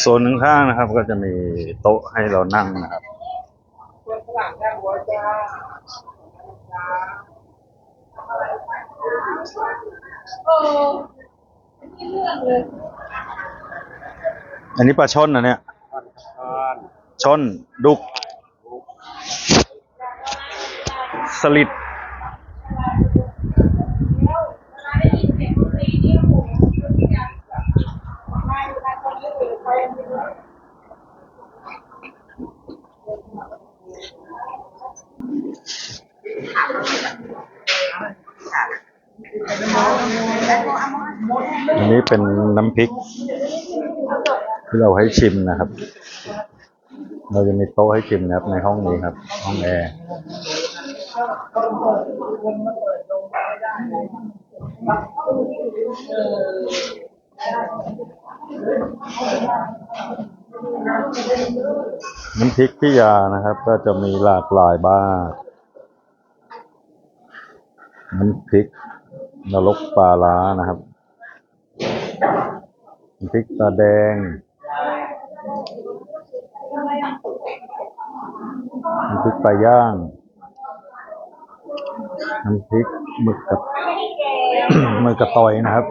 โซนข้างๆนะครับ ก็จะมีโต๊ะให้เรานั่งนะครับเออไม่เรื่องเลยอันนี้ปลาช่อนนะเนี่ยช่อนดุกสลิด อันนี้เป็นน้ำพริก ที่เราให้ชิมนะครับ เราจะมีโต๊ะให้ชิมนะครับในห้องนี้ครับ ห้องแอร์ น้ำพริกพิยานะครับ ก็จะมีหลากหลายบ้างน้ำพริกนรกปลาล้านะครับน้ำพริกตาแดงน้ำพริกปลาย่าง น้ำพริกหมึกกับหมึกกระตอยนะครับ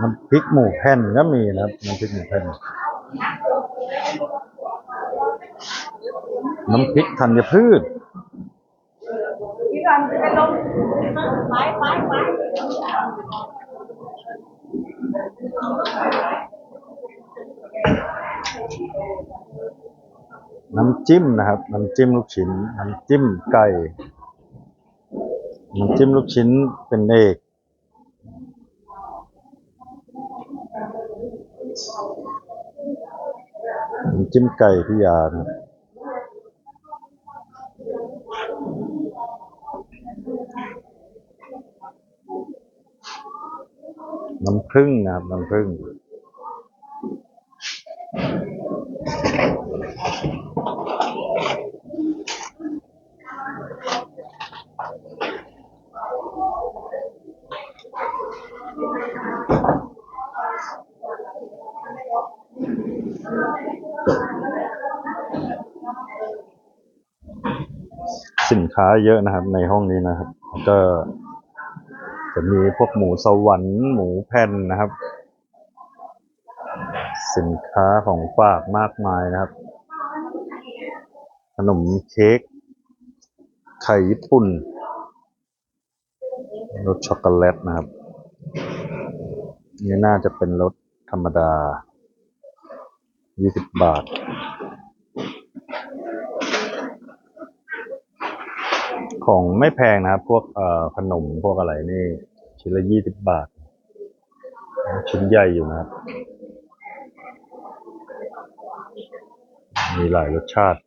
น้ำพริกหมูแผ่นก็มีนะครับน้ำพริกหมูแผ่นน้ำพริกธัญพืชน้ำจิ้มนะครับ น้ำจิ้มลูกชิ้น น้ำจิ้มไก่ น้ำจิ้มลูกชิ้นเป็นเอกน้ำจิ้มไก่พิยานน้ำผึ้งนะครับน้ำผึ้ง สินค้าเยอะนะครับ ในห้องนี้นะครับ ก็จะมีพวกหมูสวรรค์หมูแผ่นนะครับ สินค้าของฝากมากมายนะครับ ขนมเค้กไข่ญี่ปุ่น รสช็อกโกแลตนะครับ นี่น่าจะเป็นรสธรรมดา 20 บาท ของไม่แพงนะครับ พวกขนมพวกอะไรนี่ ชิ้นละยี่สิบบาท ชิ้นใหญ่อยู่นะครับ มีหลายรสชาติ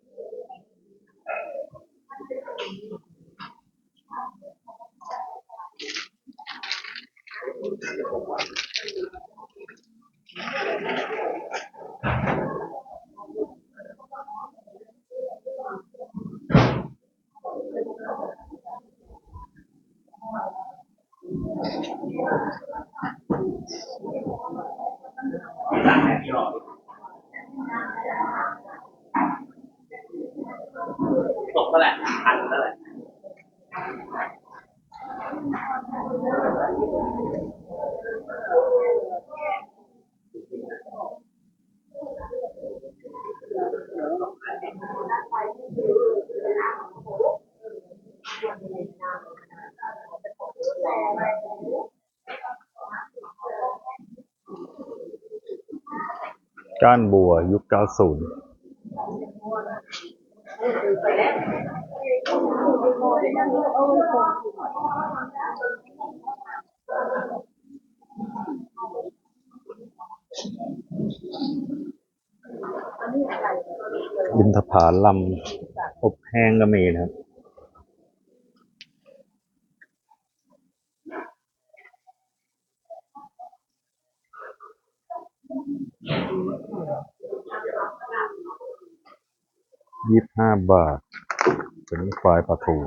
ตกเท่าไหร่พันเท่าไหร่ ก้านบัวยุค 90อินทผาลำอบแห้งก็มีนะครับ ยี่สิบห้าบาท เป็นฟรายปลาทู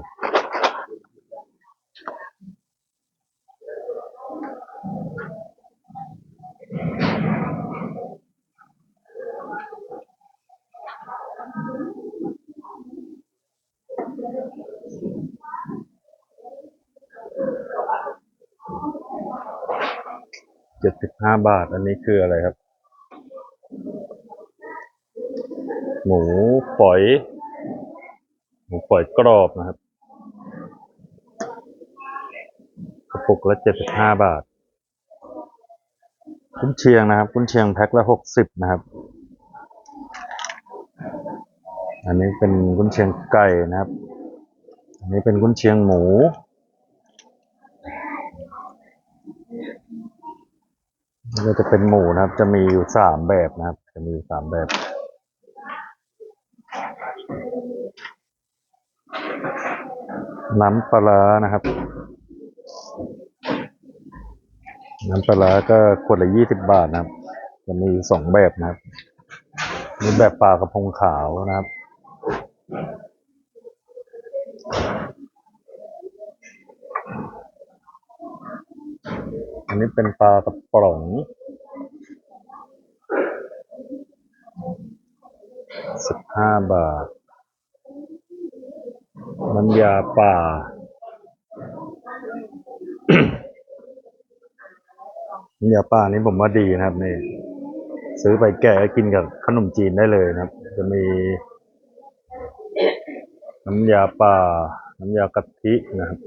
เจ็ดสิบห้าบาท อันนี้คืออะไรครับ หมูฝอย หมูฝอยกรอบนะครับ กระปุกละเจ็ดสิบห้าบาท กุนเชียงนะครับ กุนเชียงแพ็คละหกสิบนะครับ อันนี้เป็นกุนเชียงไก่นะครับ อันนี้เป็นกุนเชียงหมูก็จะเป็นหมูนะครับ จะมีอยู่สามแบบนะครับ จะมีอยู่สามแบบ น้ำปลานะครับ น้ำปลาร้าก็ขวดละยี่สิบบาทนะครับ จะมีสองแบบนะครับมีแบบปลากระพงขาวนะครับอันนี้เป็นปลากระป๋อง สิบห้าบาท น้ำยาป่า น้ำยาป่านี่ผมว่าดีนะครับนี่ ซื้อไปแกะกินกับขนมจีนได้เลยนะครับ จะมี น้ำยาป่า น้ำยากะทินะครับ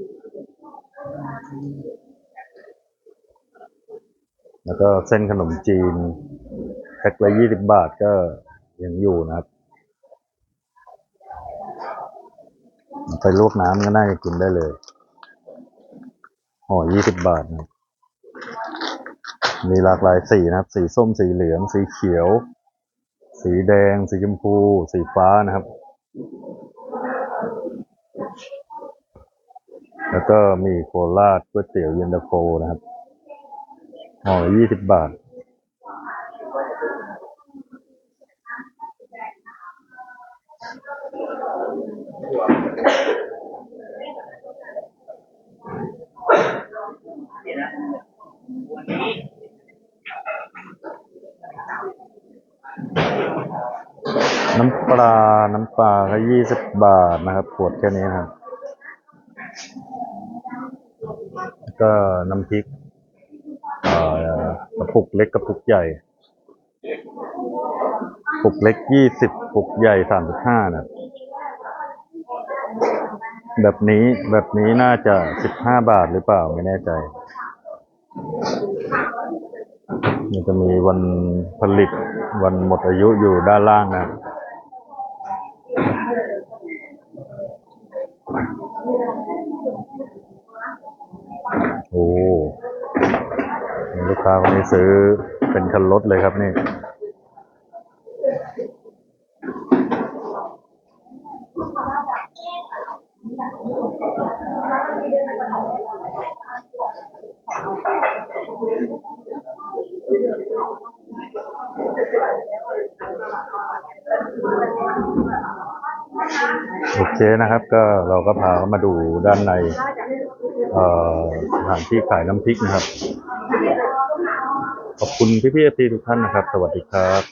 แล้วก็เส้นขนมจีนแพ็คละยี่สิบบาทก็ ยังอยู่นะครับไปลวกน้ำก็น่าจะกินได้เลยห่อยี่สิบบาทนะมีหลากหลายสีนะครับ สีส้ม สีเหลือง สีเขียว สีแดง สีชมพู สีฟ้านะครับ แล้วก็มีโคราชก๋วยเตี๋ยวเย็นตาโฟนะครับห่อยี่สิบบาท น้ำปลา น้ำปลาก็ยี่สิบบาทนะครับขวดแค่นี้นะครับก็น้ำพริกกระปุกเล็กกระปุกใหญ่กระปุกเล็กยี่สิบกระปุกใหญ่สามสิบห้านะแบบนี้แบบนี้น่าจะสิบห้าบาทหรือเปล่าไม่แน่ใจ มันจะมีวันผลิตวันหมดอายุอยู่ด้านล่างนะ โอ้ลูก ค้าคนนี้ซื้อเป็นคันรถเลยครับนี่ โอเคนะครับ ก็เราก็พาเขามาดูด้านในเอ่อสถานที่ขายน้ำพริกนะครับ ขอบคุณพี่ๆทีทุกท่านนะครับ สวัสดีครับ